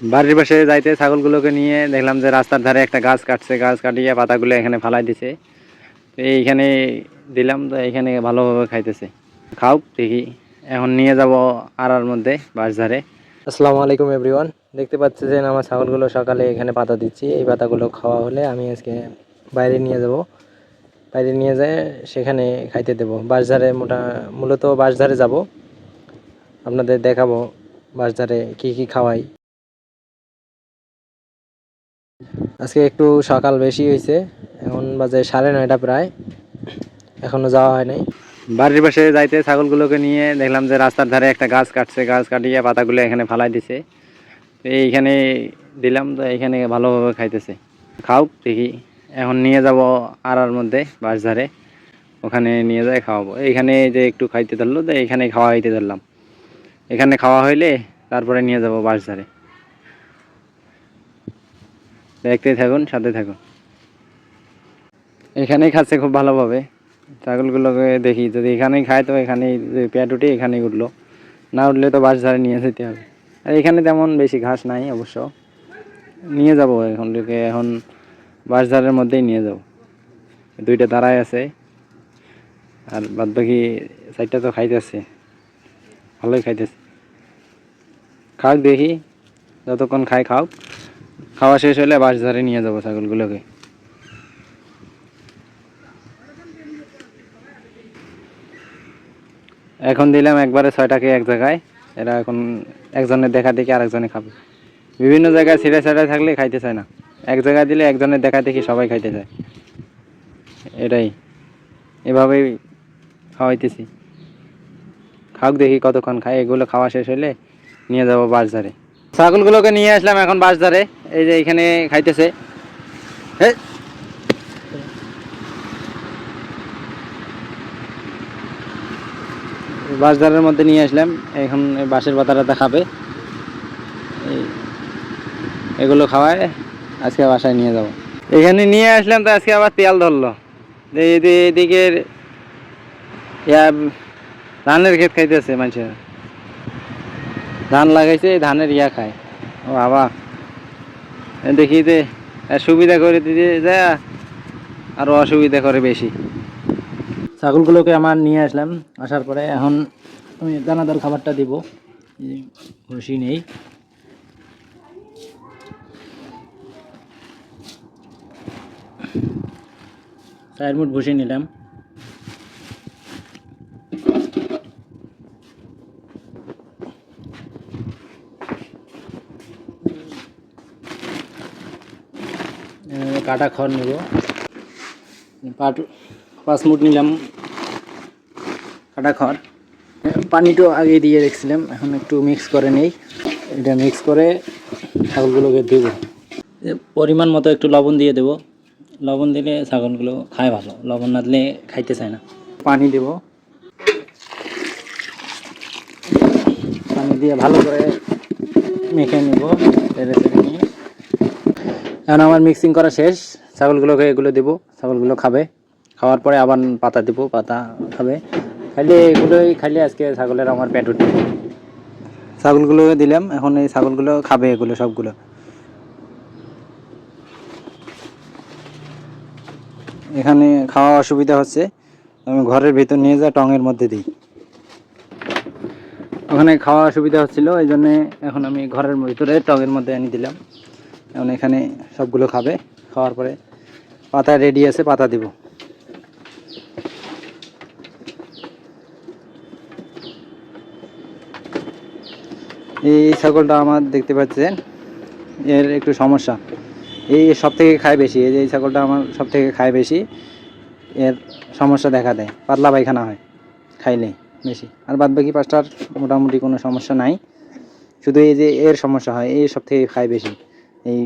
বাড়ির পাশে যাইতে ছাগলগুলোকে নিয়ে দেখলাম যে রাস্তার ধারে একটা গাছ কাটছে, গাছ কাটিয়ে পাতাগুলো এখানে ফালাই দিছে। তো এইখানে দিলাম, তো এইখানে ভালোভাবে খাইতেছে। খাও, দেখি, এখন নিয়ে যাব আড়ার মধ্যে বাস ধারে। আসসালামু আলাইকুম এভরিওয়ান দেখতে পাচ্ছেন আমার ছাগলগুলো সকালে এখানে পাতা দিচ্ছি। এই পাতাগুলো খাওয়া হলে আমি আজকে বাইরে নিয়ে যাব। বাইরে নিয়ে যায় সেখানে খাইতে দেবো। বাঁশধারে মোটা, মূলত বাঁশধারে যাব। আপনাদের দেখাবো বাঁশধারে কি কি খাওয়াই। আজকে একটু সকাল বেশি হয়েছে, এখন বাজে সাড়ে নয়টা প্রায়, এখনও যাওয়া হয় নাই। বাড়ির পাশে যাইতে ছাগলগুলোকে নিয়ে দেখলাম যে রাস্তার ধারে একটা গাছ কাটছে, গাছ কাটিয়ে পাতাগুলো এখানে ফালাই দিছে। এইখানে দিলাম তো এইখানে ভালোভাবে খাইতেছে। খাও, দেখি। এখন নিয়ে যাব আড়ার মধ্যে বাস ধারে। ওখানে নিয়ে যাই, খাওয়াবো। এইখানে যে একটু খাইতে ধরলো, তো এইখানে খাওয়া হইতে ধরলাম। এখানে খাওয়া হইলে তারপরে নিয়ে যাব বাস ধারে। দেখতে থাকুন সাথে থাকুন। এখানেই খাচ্ছে খুব ভালোভাবে। ছাগলগুলোকে দেখি, যদি এখানেই খায় তো এখানেই পেট উঠে এখানেই উঠল। না উঠলে তো বাস ধারে নিয়ে যেতে হবে। আর এখানে তেমন বেশি ঘাস নাই অবশ্য। নিয়ে যাব এখন লোকে, এখন বাস ধারের মধ্যেই নিয়ে যাব। দুইটা দাঁড়ায় আছে। আর বাদ বাকি সাইডটা তো খাইতেছে। ভালোই খাইতেছে। খাওক দেখি, যতক্ষণ খাই খাও খাওয়া শেষ হলে বাস ধারে নিয়ে যাব ছাগলগুলোকে। এখন দিলাম একবারে ছয়টাকে এক জায়গায়। এরা এখন একজনের দেখা দেখি আরেকজনে খাবে। বিভিন্ন জায়গায় ছিঁড়ে ছিঁড়ে থাকলে খাইতে চায় না। এক জায়গায় দিলে একজনের দেখা দেখি সবাই খাইতে চায়। এটাই। এভাবেই খাওয়াইতেছি। খাওক দেখি কতক্ষণ খাই এগুলো খাওয়া শেষ হলে নিয়ে যাব বাস ধারে। ছাগলগুলোকে নিয়ে আসলাম এখন বাস ধারে এই যে এখানে খাইতেছে। হে বাসদারের মধ্যে নিয়ে আসলাম। এখন বাঁশের পাতাটা খাবে। এই এগুলো খাওয়ায় আজকে বাসায় নিয়ে যাব। এখানে নিয়ে আসলাম তো আজকে আবার তেল ধরলো। এদিকে ধানের ক্ষেত খাইতেছে মানুষের। ধান লাগাইছে ধানের ইয়া খায়। ও বাবা। দেখি যে সুবিধা করে দিতে যায় আরও অসুবিধা করে বেশি। ছাগলগুলোকে আমার নিয়ে আসলাম, আসার পরে এখন আমি দানাদার খাবারটা দিব। খুশি নেই। চার মুঠ ভুসি নিলাম। কাটা খড় নিব। পাট পাঁচ মুট নিলাম কাটা খড় পানিটাও আগে দিয়ে রেখেছিলাম, এখন একটু মিক্স করে নেই। এটা মিক্স করে ছাগলগুলোকে দেব। পরিমাণ মতো একটু লবণ দিয়ে দেব। লবণ দিলে ছাগলগুলো খায় ভালো, লবণ না দিলে খাইতে চায় না। পানি দেব। পানি দিয়ে ভালো করে মেখে নেব। এখন আমার মিক্সিং করা শেষ। ছাগলগুলোকে এগুলো দেবো, ছাগলগুলো খাবে। খাওয়ার পরে আবার পাতা দেবো, পাতা খাবে। খাইলে এগুলোই খাইলে আজকে ছাগলের আমার পেট উঠবে ছাগলগুলো দিলাম, এখন এই ছাগলগুলো খাবে এগুলো সবগুলো। এখানে খাওয়া অসুবিধা হচ্ছে। আমি ঘরের ভিতর নিয়ে যা, টঙের মধ্যে দিই। ওখানে খাওয়া অসুবিধা হচ্ছিল এই জন্যে এখন আমি ঘরের ভিতরে টঙের মধ্যে এনে দিলাম। এখন এখানে সবগুলো খাবে, খাওয়ার পরে পাতা রেডি আছে, পাতা দিব। এই ছাগলটা আমার দেখতে পাচ্ছেন, এর একটু সমস্যা। এই সব থেকে খায় বেশি, এই যে এই ছাগলটা আমার সব থেকে খায় বেশি, এর সমস্যা দেখা দেয়। পাতলা পায়খানা হয়, খাইলে বেশি। আর বাদ বাকি পাঁচটার মোটামুটি কোনো সমস্যা নাই। শুধু এই যে এর সমস্যা হয়, এই সব থেকে খায় বেশি। এই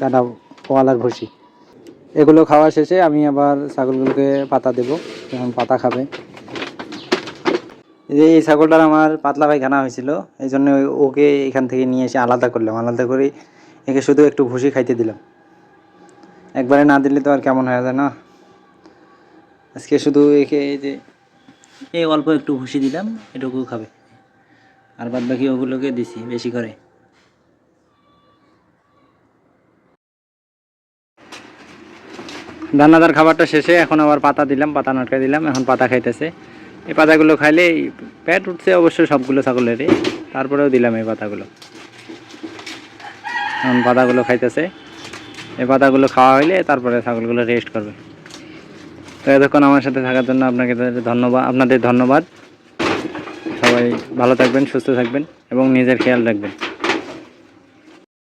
কাটা পোয়ালার ভুসি। এগুলো খাওয়া শেষে আমি আবার ছাগলগুলোকে পাতা দেবো এখন পাতা খাবে। এই ছাগলটার আমার পাতলা পায়খানা হয়েছিল, এই জন্য ওকে এখান থেকে নিয়ে এসে আলাদা করলাম। আলাদা করে একে শুধু একটু ভুসি খাইতে দিলাম। একবারে না দিলে তো আর কেমন হয়ে যায় না? আজকে শুধু একে এই যে এই অল্প একটু ভুসি দিলাম, এটুকু খাবে। আর বাদ বাকি ওগুলোকে দিছি, বেশি করে। দানাদার খাবারটা শেষে এখন আবার পাতা দিলাম, পাতা নটকে দিলাম, এখন পাতা খাইতেছে। এই পাতাগুলো খাইলে পেট উঠছে অবশ্য সবগুলো ছাগলেরই, তারপরেও দিলাম এই পাতাগুলো। এখন পাতাগুলো খাইতেছে। এই পাতাগুলো খাওয়া হইলে তারপরে ছাগলগুলো রেস্ট করবে। তো এতক্ষণ আমার সাথে থাকার জন্য আপনাকে ধন্যবাদ আপনাদের ধন্যবাদ। সবাই ভালো থাকবেন, সুস্থ থাকবেন এবং নিজের খেয়াল রাখবেন।